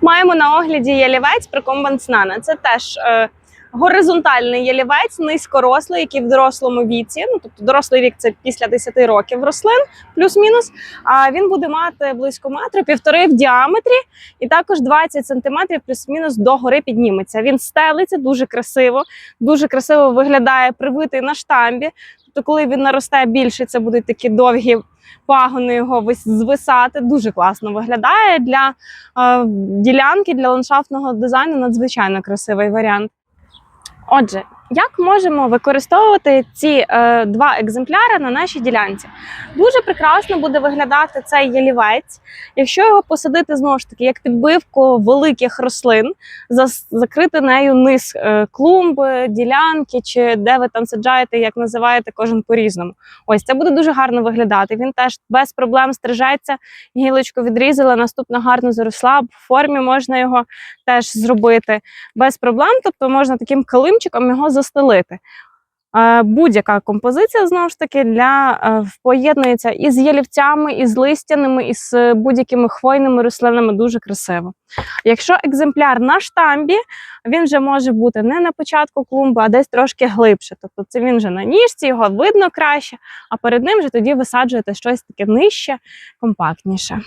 Маємо на огляді ялівець прикомбанс нана. Це теж е, горизонтальний ялівець, низькорослий, який в дорослому віці. Ну тобто дорослий вік це після 10 років рослин, плюс-мінус. А він буде мати близько метра, півтори в діаметрі, і також 20 сантиметрів плюс-мінус до гори підніметься. Він стелиться дуже красиво, дуже красиво виглядає привитий на штамбі. Тобто, коли він наросте більше, це будуть такі довгі пагони його вис- звисати. Дуже класно виглядає для е, ділянки для ландшафтного дизайну надзвичайно красивий варіант. Отже, як можемо використовувати ці е, два екземпляри на нашій ділянці? Дуже прекрасно буде виглядати цей ялівець, якщо його посадити знову ж таки як підбивку великих рослин, закрити нею низ е, клумби, ділянки чи де ви там саджаєте, як називаєте кожен по-різному. Ось це буде дуже гарно виглядати. Він теж без проблем стрижеться, гілочку відрізала, наступна гарно заросла. В формі можна його теж зробити без проблем. Тобто можна таким килимчиком його застелити. Е, Будь-яка композиція знову ж таки для е, поєднується із ялівцями, із листяними, із будь-якими хвойними рослинами дуже красиво. Якщо екземпляр на штамбі, він вже може бути не на початку клумби, а десь трошки глибше. Тобто це він вже на ніжці, його видно краще, а перед ним вже тоді висаджуєте щось таке нижче, компактніше.